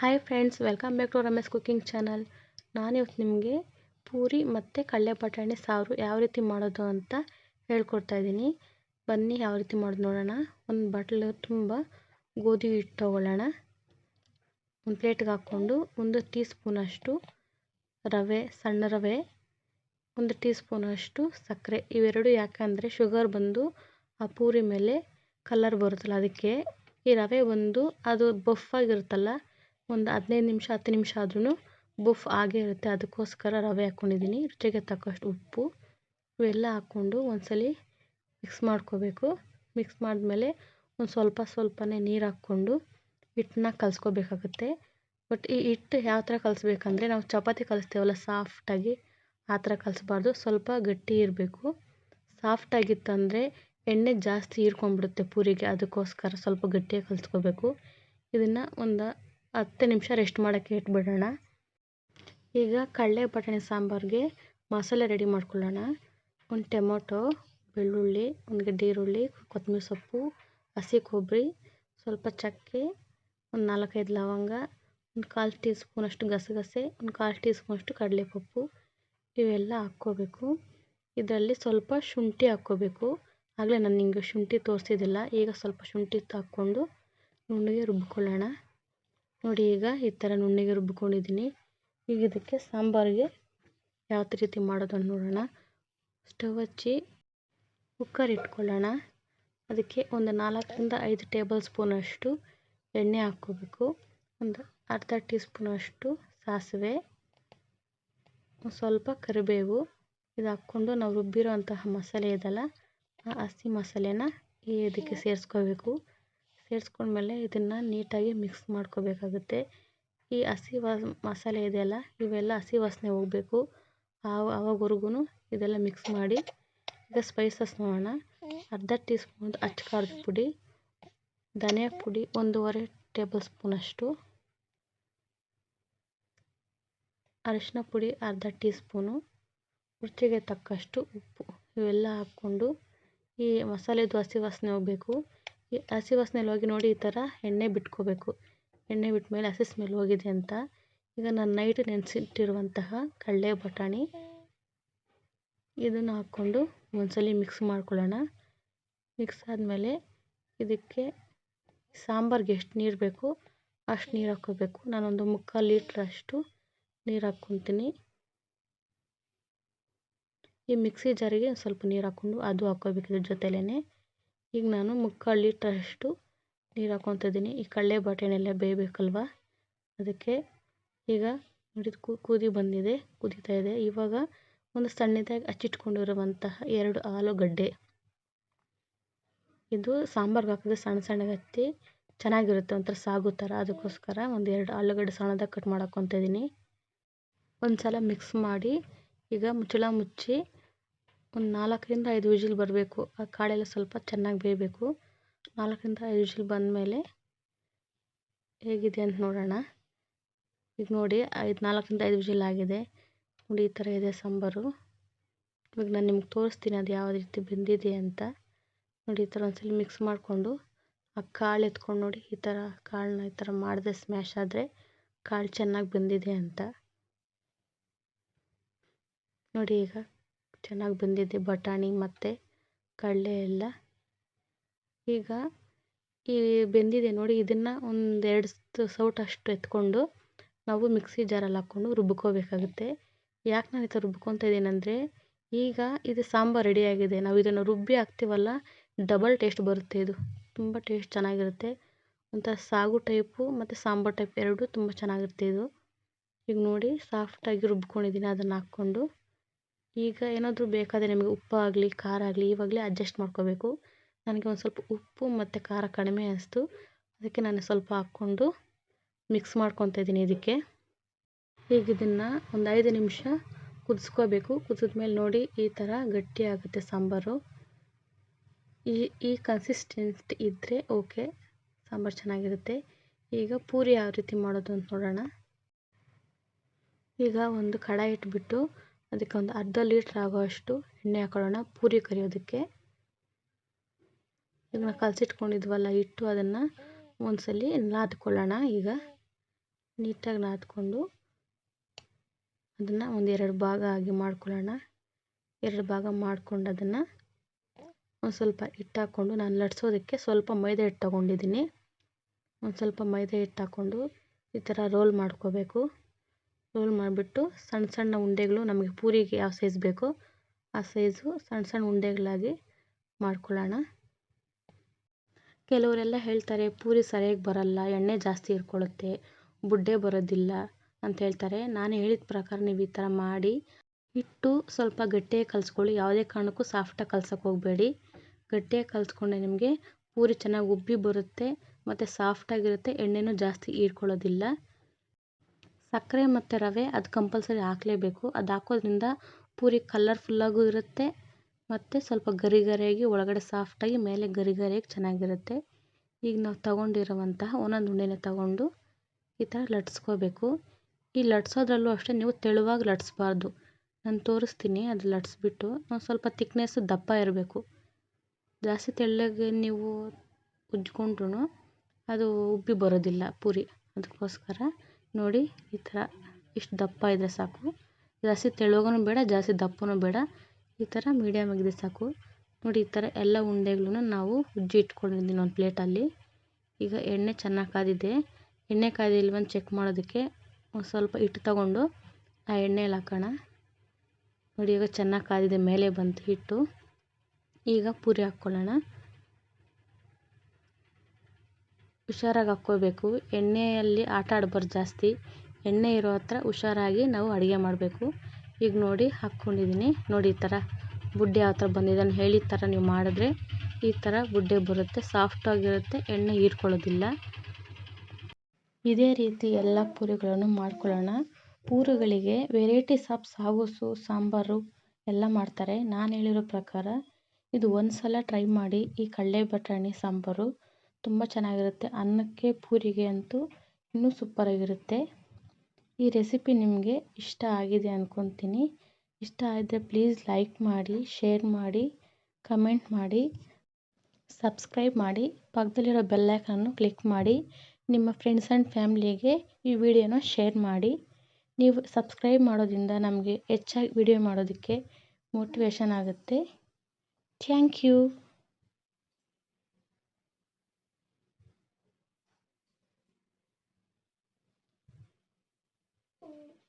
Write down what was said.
Hi friends welcome back to Ramesh cooking channel ನಾನಿವತ್ತು ನಿಮಗೆ ಪೂರಿ ಮತ್ತು ಕಡಲೆ ಬಟಾಣಿ ಸಾರು ಯಾವ ರೀತಿ ಮಾಡೋದು ಅಂತ ಹೇಳ್ಕೊಡ್ತಾ ಇದ್ದೀನಿ. ಬನ್ನಿ ಯಾವ ರೀತಿ ಮಾಡೋದು ನೋಡೋಣ. ಒಂದು ಬಟ್ಲು ತುಂಬ ಗೋಧಿ ಹಿಟ್ಟು ತೊಗೊಳ್ಳೋಣ. ಒಂದು ಪ್ಲೇಟ್ಗೆ ಹಾಕ್ಕೊಂಡು ಒಂದು ಟೀ ಸ್ಪೂನಷ್ಟು ರವೆ, ಸಣ್ಣ ರವೆ, ಒಂದು ಟೀ ಸ್ಪೂನಷ್ಟು ಸಕ್ಕರೆ. ಇವೆರಡು ಯಾಕಂದರೆ ಶುಗರ್ ಬಂದು ಆ ಪೂರಿ ಮೇಲೆ ಕಲರ್ ಬರುತ್ತಲ್ಲ, ಅದಕ್ಕೆ ಈ ರವೆ ಬಂದು ಅದು ಬಫ್ಫಾಗಿರುತ್ತಲ್ಲ ಒಂದು ಹದಿನೈದು ನಿಮಿಷ, ಹತ್ತು ನಿಮಿಷ ಆದ್ರೂ ಬುಫ್ ಆಗೇ ಇರುತ್ತೆ. ಅದಕ್ಕೋಸ್ಕರ ರವೆ ಹಾಕ್ಕೊಂಡಿದ್ದೀನಿ ರುಚಿಗೆ ತಕ್ಕಷ್ಟು ಉಪ್ಪು, ಇವೆಲ್ಲ ಹಾಕ್ಕೊಂಡು ಒಂದ್ಸಲ ಮಿಕ್ಸ್ ಮಾಡ್ಕೋಬೇಕು. ಮಿಕ್ಸ್ ಮಾಡಿದ್ಮೇಲೆ ಒಂದು ಸ್ವಲ್ಪ ಸ್ವಲ್ಪನೇ ನೀರು ಹಾಕ್ಕೊಂಡು ಹಿಟ್ಟನ್ನ ಕಲಸ್ಕೋಬೇಕಾಗುತ್ತೆ. ಬಟ್ ಈ ಹಿಟ್ಟು ಯಾವ ಥರ ಕಲಸ್ಬೇಕಂದ್ರೆ ನಾವು ಚಪಾತಿ ಕಲಿಸ್ತೇವಲ್ಲ, ಸಾಫ್ಟಾಗಿ ಆ ಥರ ಕಲಿಸ್ಬಾರ್ದು. ಸ್ವಲ್ಪ ಗಟ್ಟಿ ಇರಬೇಕು. ಸಾಫ್ಟಾಗಿತ್ತಂದರೆ ಎಣ್ಣೆ ಜಾಸ್ತಿ ಹೀರ್ಕೊಂಡ್ಬಿಡುತ್ತೆ ಪೂರಿಗೆ. ಅದಕ್ಕೋಸ್ಕರ ಸ್ವಲ್ಪ ಗಟ್ಟಿಯಾಗಿ ಕಲಿಸ್ಕೋಬೇಕು. ಇದನ್ನು ಒಂದು ಹತ್ತು ನಿಮಿಷ ರೆಸ್ಟ್ ಮಾಡೋಕ್ಕೆ ಇಟ್ಬಿಡೋಣ. ಈಗ ಕಡಲೆ ಬಟಾಣಿ ಸಾಂಬಾರಿಗೆ ಮಸಾಲೆ ರೆಡಿ ಮಾಡ್ಕೊಳ್ಳೋಣ. ಒಂದು ಟೊಮೊಟೊ, ಬೆಳ್ಳುಳ್ಳಿ, ಒಂದು ಗಡ್ಡೆ ಈರುಳ್ಳಿ, ಕೊತ್ತಂಬರಿ ಸೊಪ್ಪು, ಹಸಿ ಕೊಬ್ಬರಿ, ಸ್ವಲ್ಪ ಚಕ್ಕೆ, ಒಂದು ನಾಲ್ಕೈದು ಲವಂಗ, ಒಂದು ಕಾಲು ಟೀ ಸ್ಪೂನಷ್ಟು ಗಸಗಸೆ, ಒಂದು ಕಾಲು ಟೀ ಸ್ಪೂನಷ್ಟು ಕಡಲೆಪಪ್ಪು, ಇವೆಲ್ಲ ಹಾಕ್ಕೋಬೇಕು. ಇದರಲ್ಲಿ ಸ್ವಲ್ಪ ಶುಂಠಿ ಹಾಕ್ಕೋಬೇಕು. ಆಗಲೇ ನಾನು ನಿಮಗೆ ಶುಂಠಿ ತೋರಿಸಿದ್ದಿಲ್ಲ. ಈಗ ಸ್ವಲ್ಪ ಶುಂಠಿ ಹಾಕ್ಕೊಂಡು ನುಣ್ಣಗೆ ರುಬ್ಕೊಳ್ಳೋಣ. ನೋಡಿ ಈಗ ಈ ಥರ ನುಣ್ಣಗೆ ರುಬ್ಕೊಂಡಿದ್ದೀನಿ. ಈಗ ಇದಕ್ಕೆ ಸಾಂಬಾರಿಗೆ ಯಾವ ರೀತಿ ಮಾಡೋದನ್ನು ನೋಡೋಣ. ಸ್ಟವ್ ಹಚ್ಚಿ ಕುಕ್ಕರ್ ಇಟ್ಕೊಳ್ಳೋಣ. ಅದಕ್ಕೆ ಒಂದು ನಾಲ್ಕರಿಂದ ಐದು ಟೇಬಲ್ ಸ್ಪೂನಷ್ಟು ಎಣ್ಣೆ ಹಾಕ್ಕೋಬೇಕು. ಒಂದು ಅರ್ಧ ಟೀ ಸ್ಪೂನಷ್ಟು ಸಾಸಿವೆ. ಸ್ವಲ್ಪ ಕರಿಬೇವು. ಇದು ಹಾಕ್ಕೊಂಡು ನಾವು ರುಬ್ಬಿರೋ ಅಂತಹ ಮಸಾಲೆ ಇದೆಯಲ್ಲ ಆ ಹಸಿ ಮಸಾಲೆನ ಇದಕ್ಕೆ ಸೇರಿಸ್ಕೋಬೇಕು. ಸೇರಿಸ್ಕೊಂಡ್ಮೇಲೆ ಇದನ್ನು ನೀಟಾಗಿ ಮಿಕ್ಸ್ ಮಾಡ್ಕೋಬೇಕಾಗುತ್ತೆ. ಈ ಹಸಿ ವಾಸ್, ಮಸಾಲೆ ಇದೆಯಲ್ಲ, ಇವೆಲ್ಲ ಹಸಿ ವಾಸನೆ ಹೋಗಬೇಕು. ಆವಾಗವರೆಗೂ ಇದೆಲ್ಲ ಮಿಕ್ಸ್ ಮಾಡಿ, ಈಗ ಸ್ಪೈಸಸ್ ನೋಡೋಣ. ಅರ್ಧ ಟೀ ಸ್ಪೂನ್ ಅಚ್ಚ ಖಾರದ ಪುಡಿ, ಧನಿಯಾ ಪುಡಿ ಒಂದೂವರೆ ಟೇಬಲ್ ಸ್ಪೂನಷ್ಟು ಅರಿಶಿನ ಪುಡಿ ಅರ್ಧ ಟೀ ಸ್ಪೂನು ರುಚಿಗೆ ತಕ್ಕಷ್ಟು ಉಪ್ಪು ಇವೆಲ್ಲ ಹಾಕ್ಕೊಂಡು ಈ ಮಸಾಲೆದು ಹಸಿ ವಾಸನೆ ಹೋಗಬೇಕು. ಹಸಿ ವಾಸನೆಲಿ ಹೋಗಿ ನೋಡಿ ಈ ಥರ ಎಣ್ಣೆ ಬಿಟ್ಕೋಬೇಕು. ಎಣ್ಣೆ ಬಿಟ್ಮೇಲೆ ಹಸಿ ಸ್ಮೆಲ್ ಹೋಗಿದೆ ಅಂತ. ಈಗ ನಾನು ನೈಟ್ ನೆನೆಸಿಟ್ಟಿರುವಂತಹ ಕಡಲೆ ಬಟಾಣಿ ಇದನ್ನು ಹಾಕ್ಕೊಂಡು ಒಂದ್ಸಲ ಮಿಕ್ಸ್ ಮಾಡ್ಕೊಳ್ಳೋಣ. ಮಿಕ್ಸ್ ಆದಮೇಲೆ ಇದಕ್ಕೆ ಸಾಂಬಾರ್ಗೆ ಎಷ್ಟು ನೀರು ಬೇಕು ಅಷ್ಟು ನೀರು ಹಾಕ್ಕೋಬೇಕು. ನಾನೊಂದು ಮುಕ್ಕಾಲು ಲೀಟ್ರಷ್ಟು ನೀರು ಹಾಕ್ಕೊತೀನಿ. ಈ ಮಿಕ್ಸಿ ಜಾರಿಗೆ ಸ್ವಲ್ಪ ನೀರು ಹಾಕ್ಕೊಂಡು ಅದು ಹಾಕ್ಕೋಬೇಕು ಇದ್ರ ಜೊತೆಲೇ ಈಗ ನಾನು ಮುಕ್ಕಾಲು ಲೀಟ್ರಷ್ಟು ನೀರು ಹಾಕ್ಕೊತಿದ್ದೀನಿ ಈ ಕಡಲೆ ಬಟಾಣಿಯೆಲ್ಲ ಬೇಯಬೇಕಲ್ವ? ಅದಕ್ಕೆ ಈಗ ನೋಡಿ ಕುದಿ ಬಂದಿದೆ, ಕುದೀತಾ ಇದೆ. ಇವಾಗ ಒಂದು ಸಣ್ಣದಾಗಿ ಹಚ್ಚಿಟ್ಕೊಂಡಿರುವಂತಹ ಎರಡು ಆಲೂಗಡ್ಡೆ. ಇದು ಸಾಂಬಾರ್ಗೆ ಹಾಕಿದ್ರೆ ಸಣ್ಣ ಸಣ್ಣಗೆ ಹತ್ತಿ ಚೆನ್ನಾಗಿರುತ್ತೆ, ಒಂಥರ ಸಾಗು ಥರ. ಅದಕ್ಕೋಸ್ಕರ ಒಂದು ಎರಡು ಆಲೂಗಡ್ಡೆ ಸಣ್ಣದಾಗಿ ಕಟ್ ಮಾಡಾಕೊತ ಇದ್ದೀನಿ ಒಂದು ಸಲ ಮಿಕ್ಸ್ ಮಾಡಿ ಈಗ ಮುಚ್ಚಳ ಮುಚ್ಚಿ ಒಂದು ನಾಲ್ಕರಿಂದ ಐದು ವಿಜಿಲ್ ಬರಬೇಕು. ಆ ಕಾಳೆಲ್ಲ ಸ್ವಲ್ಪ ಚೆನ್ನಾಗಿ ಬೇಯಬೇಕು. ನಾಲ್ಕರಿಂದ ಐದು ವಿಜಿಲ್ ಬಂದಮೇಲೆ ಹೇಗಿದೆ ಅಂತ ನೋಡೋಣ. ಈಗ ನೋಡಿ, ಐದು, ನಾಲ್ಕರಿಂದ ಐದು ವಿಜಿಲ್ ಆಗಿದೆ. ನೋಡಿ, ಈ ಥರ ಇದೆ ಸಾಂಬಾರು. ಇವಾಗ ನಾನು ನಿಮ್ಗೆ ತೋರಿಸ್ತೀನಿ ಅದು ಯಾವ ರೀತಿ ಬೆಂದಿದೆ ಅಂತ. ನೋಡಿ, ಈ ಥರ ಒಂದ್ಸಲ ಮಿಕ್ಸ್ ಮಾಡಿಕೊಂಡು ಆ ಕಾಳು ಎತ್ಕೊಂಡು ನೋಡಿ, ಈ ಥರ ಕಾಳನ್ನ ಈ ಥರ ಮಾಡಿದೆ ಸ್ಮ್ಯಾಶ್ ಆದರೆ ಕಾಳು ಚೆನ್ನಾಗಿ ಬೆಂದಿದೆ ಅಂತ. ನೋಡಿ ಈಗ. ಚೆನ್ನಾಗಿ ಬೆಂದಿದೆ ಬಟಾಣಿ ಮತ್ತು ಕಡಲೆ ಎಲ್ಲ. ಈಗ ಈ ಬೆಂದಿದೆ ನೋಡಿ, ಇದನ್ನು ಒಂದೆರಡು ಸೌಟಷ್ಟು ಎತ್ಕೊಂಡು ನಾವು ಮಿಕ್ಸಿ ಜಾರಲ್ಲಿ ಹಾಕ್ಕೊಂಡು ರುಬ್ಕೋಬೇಕಾಗುತ್ತೆ. ಯಾಕೆ ನಾನು ಈ ಥರ ರುಬ್ಕೊತ ಇದ್ದೀನಂದರೆ ಈಗ ಇದು ಸಾಂಬಾರು ರೆಡಿಯಾಗಿದೆ ನಾವು ಇದನ್ನು ರುಬ್ಬಿ ಹಾಕ್ತೀವಲ್ಲ ಡಬಲ್ ಟೇಸ್ಟ್ ಬರುತ್ತೆ ಇದು. ತುಂಬ ಟೇಸ್ಟ್ ಚೆನ್ನಾಗಿರುತ್ತೆ. ಒಂಥರ ಸಾಗು ಟೈಪು ಮತ್ತು ಸಾಂಬಾರು ಟೈಪ್ ಎರಡೂ ತುಂಬ ಚೆನ್ನಾಗಿರುತ್ತೆ ಇದು. ಈಗ ನೋಡಿ ಸಾಫ್ಟಾಗಿ ರುಬ್ಕೊಂಡಿದ್ದೀನಿ ಅದನ್ನು ಹಾಕ್ಕೊಂಡು. ಈಗ ಏನಾದರೂ ಬೇಕಾದರೆ ನಿಮಗೆ ಉಪ್ಪು ಆಗಲಿ, ಖಾರ ಆಗಲಿ, ಇವಾಗಲೇ ಅಡ್ಜಸ್ಟ್ ಮಾಡ್ಕೋಬೇಕು. ನನಗೆ ಒಂದು ಸ್ವಲ್ಪ ಉಪ್ಪು ಮತ್ತು ಖಾರ ಕಡಿಮೆ ಅನಿಸ್ತು. ಅದಕ್ಕೆ ನಾನು ಸ್ವಲ್ಪ ಹಾಕ್ಕೊಂಡು ಮಿಕ್ಸ್ ಮಾಡ್ಕೊತಾ ಇದ್ದೀನಿ ಇದಕ್ಕೆ. ಈಗ ಇದನ್ನು ಒಂದು ಐದು ನಿಮಿಷ ಕುದಿಸ್ಕೋಬೇಕು. ಕುದಿದ್ಮೇಲೆ ನೋಡಿ ಈ ಥರ ಗಟ್ಟಿ ಆಗುತ್ತೆ ಸಾಂಬಾರು. ಈ ಈ ಕನ್ಸಿಸ್ಟೆನ್ಸಿ ಇದ್ದರೆ ಓಕೆ ಸಾಂಬಾರು ಚೆನ್ನಾಗಿರುತ್ತೆ. ಈಗ ಪೂರಿ ಯಾವ ರೀತಿ ಮಾಡೋದು ಅಂತ ನೋಡೋಣ. ಈಗ ಒಂದು ಕಡಾಯಿ ಇಟ್ಬಿಟ್ಟು ಅದಕ್ಕೆ ಒಂದು ಅರ್ಧ ಲೀಟ್ರ್ ಆಗೋಷ್ಟು ಎಣ್ಣೆ ಹಾಕೊಳ್ಳೋಣ, ಪೂರಿ ಕರಿಯೋದಕ್ಕೆ. ಇದನ್ನ ಕಲಸಿಟ್ಕೊಂಡಿದ್ವಲ್ಲ, ಹಿಟ್ಟು ಅದನ್ನು ಒಂದ್ಸಲ ನಾದ್ಕೊಳ್ಳೋಣ ಈಗ. ನೀಟಾಗಿ ನಾದ್ಕೊಂಡು ಅದನ್ನು ಒಂದು ಎರಡು ಭಾಗ ಆಗಿ ಮಾಡ್ಕೊಳ್ಳೋಣ. ಎರಡು ಭಾಗ ಮಾಡಿಕೊಂಡು ಅದನ್ನು ಒಂದು ಸ್ವಲ್ಪ ಹಿಟ್ಟು ಹಾಕ್ಕೊಂಡು ನಾನು ಲಟ್ಸೋದಕ್ಕೆ ಸ್ವಲ್ಪ ಮೈದಾ ಹಿಟ್ಟು ತೊಗೊಂಡಿದ್ದೀನಿ. ಒಂದು ಸ್ವಲ್ಪ ಮೈದಾ ಹಿಟ್ಟು ಹಾಕ್ಕೊಂಡು ಈ ಥರ ರೋಲ್ ಮಾಡ್ಕೋಬೇಕು. ರೋಲ್ ಮಾಡಿಬಿಟ್ಟು ಸಣ್ಣ ಸಣ್ಣ ಉಂಡೆಗಳು ನಮಗೆ ಪೂರಿಗೆ ಯಾವ ಸೈಜ್ ಬೇಕೋ ಆ ಸೈಜು ಸಣ್ಣ ಸಣ್ಣ ಉಂಡೆಗಳಾಗಿ ಮಾಡ್ಕೊಳ್ಳೋಣ. ಕೆಲವರೆಲ್ಲ ಹೇಳ್ತಾರೆ ಪೂರಿ ಸರಿಯಾಗಿ ಬರಲ್ಲ, ಎಣ್ಣೆ ಜಾಸ್ತಿ ಇರ್ಕೊಳ್ಳುತ್ತೆ ಬುಡ್ಡೆ ಬರೋದಿಲ್ಲ ಅಂತ ಹೇಳ್ತಾರೆ. ನಾನು ಹೇಳಿದ ಪ್ರಕಾರ ನೀವು ಈ ಥರ ಮಾಡಿ, ಹಿಟ್ಟು ಸ್ವಲ್ಪ ಗಟ್ಟಿಯಾಗಿ ಕಲಿಸ್ಕೊಳ್ಳಿ, ಯಾವುದೇ ಕಾರಣಕ್ಕೂ ಸಾಫ್ಟಾಗಿ ಕಲ್ಸೋಕೆ ಹೋಗಬೇಡಿ. ಗಟ್ಟಿಯಾಗಿ ಕಲಿಸ್ಕೊಂಡ್ರೆ ನಿಮಗೆ ಪೂರಿ ಚೆನ್ನಾಗಿ ಉಬ್ಬಿ ಬರುತ್ತೆ, ಮತ್ತು ಸಾಫ್ಟಾಗಿರುತ್ತೆ ಎಣ್ಣೆನೂ ಜಾಸ್ತಿ ಹೀರ್ಕೊಳ್ಳೋದಿಲ್ಲ ಸಕ್ಕರೆ ಮತ್ತು ರವೆ ಅದು ಕಂಪಲ್ಸರಿ ಹಾಕಲೇಬೇಕು. ಅದು ಹಾಕೋದ್ರಿಂದ ಪೂರಿ ಕಲರ್ಫುಲ್ಲಾಗೂ ಇರುತ್ತೆ ಮತ್ತು ಸ್ವಲ್ಪ ಗರಿ ಗರಿಯಾಗಿ ಒಳಗಡೆ ಸಾಫ್ಟಾಗಿ ಮೇಲೆ ಗರಿ ಗರಿಯಾಗಿ ಚೆನ್ನಾಗಿರುತ್ತೆ. ಈಗ ನಾವು ತಗೊಂಡಿರುವಂತಹ ಒಂದೊಂದು ಉಂಡೆನ ತಗೊಂಡು ಈ ಥರ ಲಟ್ಸ್ಕೋಬೇಕು. ಈ ಲಟ್ಸೋದ್ರಲ್ಲೂ ಅಷ್ಟೇ ನೀವು ತೆಳುವಾಗಿ ಲಟ್ಸ್ಬಾರ್ದು. ನಾನು ತೋರಿಸ್ತೀನಿ ಅದು ಲಟ್ಸ್ಬಿಟ್ಟು ಸ್ವಲ್ಪ ತಿಕ್ನೆಸ್ಸು ದಪ್ಪ ಇರಬೇಕು. ಜಾಸ್ತಿ ತೆಳ್ಳಗೆ ನೀವು ಉಜ್ಕೊಂಡ್ರು ಅದು ಉಬ್ಬಿ ಬರೋದಿಲ್ಲ ಪೂರಿ. ಅದಕ್ಕೋಸ್ಕರ ನೋಡಿ, ಈ ಥರ ಇಷ್ಟು ದಪ್ಪ ಇದ್ದರೆ ಸಾಕು. ಜಾಸ್ತಿ ತೆಳುವಾಗೂ ಬೇಡ, ಜಾಸ್ತಿ ದಪ್ಪವೂ ಬೇಡ. ಈ ಥರ ಮೀಡಿಯಮ್ ಆಗಿದೆ ಸಾಕು. ನೋಡಿ, ಈ ಥರ ಎಲ್ಲ ಉಂಡೆಗಳನ್ನು ನಾವು ಉಜ್ಜಿ ಇಟ್ಕೊಂಡಿದ್ದೀನಿ ಒಂದು ಪ್ಲೇಟಲ್ಲಿ. ಈಗ ಎಣ್ಣೆ ಚೆನ್ನಾಗಿ ಕಾದಿದೆ. ಎಣ್ಣೆ ಕಾದಿಲ್ವಂತ ಚೆಕ್ ಮಾಡೋದಕ್ಕೆ ಒಂದು ಸ್ವಲ್ಪ ಹಿಟ್ಟು ತಗೊಂಡು ಆ ಎಣ್ಣೆಯಲ್ಲಿ ಹಾಕೋಣ. ನೋಡಿ, ಈಗ ಚೆನ್ನಾಗಿ ಕಾದಿದೆ, ಮೇಲೆ ಬಂತು ಹಿಟ್ಟು. ಈಗ ಪೂರಿ ಹಾಕ್ಕೊಳ್ಳೋಣ. ಹುಷಾರಾಗಿ ಹಾಕ್ಕೋಬೇಕು ಎಣ್ಣೆಯಲ್ಲಿ ಆಟ ಆಡ್ಬಾರ್ದು ಜಾಸ್ತಿ. ಎಣ್ಣೆ ಇರೋ ಹತ್ರ ಹುಷಾರಾಗಿ ನಾವು ಅಡುಗೆ ಮಾಡಬೇಕು. ಈಗ ನೋಡಿ ಹಾಕ್ಕೊಂಡಿದ್ದೀನಿ ನೋಡಿ ಈ ಥರ ಬುಡ್ಡೆ ಯಾವ ಥರ ಬಂದಿದೆ ನಾನು ಹೇಳಿದ ಥರ ನೀವು ಮಾಡಿದ್ರೆ ಈ ಥರ ಬುಡ್ಡೆ ಬರುತ್ತೆ. ಸಾಫ್ಟಾಗಿರುತ್ತೆ ಎಣ್ಣೆ ಹೀರ್ಕೊಳ್ಳೋದಿಲ್ಲ. ಇದೇ ರೀತಿ ಎಲ್ಲ ಪೂರಿಗಳನ್ನು ಮಾಡ್ಕೊಳ್ಳೋಣ. ಪೂರಿಗಳಿಗೆ ವೆರೈಟೀಸ್ ಆಫ್ ಸಾಗುಸು, ಸಾಂಬಾರು ಎಲ್ಲ ಮಾಡ್ತಾರೆ. ನಾನು ಹೇಳಿರೋ ಪ್ರಕಾರ ಇದು ಒಂದು ಸಲ ಟ್ರೈ ಮಾಡಿ ಈ ಕಡಲೆ ಬಟಾಣಿ ಸಾಂಬಾರು. ತುಂಬ ಚೆನ್ನಾಗಿರುತ್ತೆ. ಅನ್ನಕ್ಕೆ, ಪೂರಿಗೆ ಅಂತೂ ಇನ್ನೂ ಸೂಪರಾಗಿರುತ್ತೆ. ಈ ರೆಸಿಪಿ ನಿಮಗೆ ಇಷ್ಟ ಆಗಿದೆ ಅಂದ್ಕೊತೀನಿ ಇಷ್ಟ ಆದರೆ ಪ್ಲೀಸ್ ಲೈಕ್ ಮಾಡಿ, ಶೇರ್ ಮಾಡಿ, ಕಮೆಂಟ್ ಮಾಡಿ, ಸಬ್ಸ್ಕ್ರೈಬ್ ಮಾಡಿ, ಪಕ್ಕದಲ್ಲಿರೋ ಬೆಲ್ಲೈಕನ್ನು ಕ್ಲಿಕ್ ಮಾಡಿ, ನಿಮ್ಮ ಫ್ರೆಂಡ್ಸ್ ಆ್ಯಂಡ್ ಫ್ಯಾಮ್ಲಿಗೆ ಈ ವಿಡಿಯೋನ ಶೇರ್ ಮಾಡಿ. ನೀವು ಸಬ್ಸ್ಕ್ರೈಬ್ ಮಾಡೋದ್ರಿಂದ ನಮಗೆ ಹೆಚ್ಚಾಗಿ ವಿಡಿಯೋ ಮಾಡೋದಕ್ಕೆ ಮೋಟಿವೇಶನ್ ಆಗುತ್ತೆ. Thank you. Bye.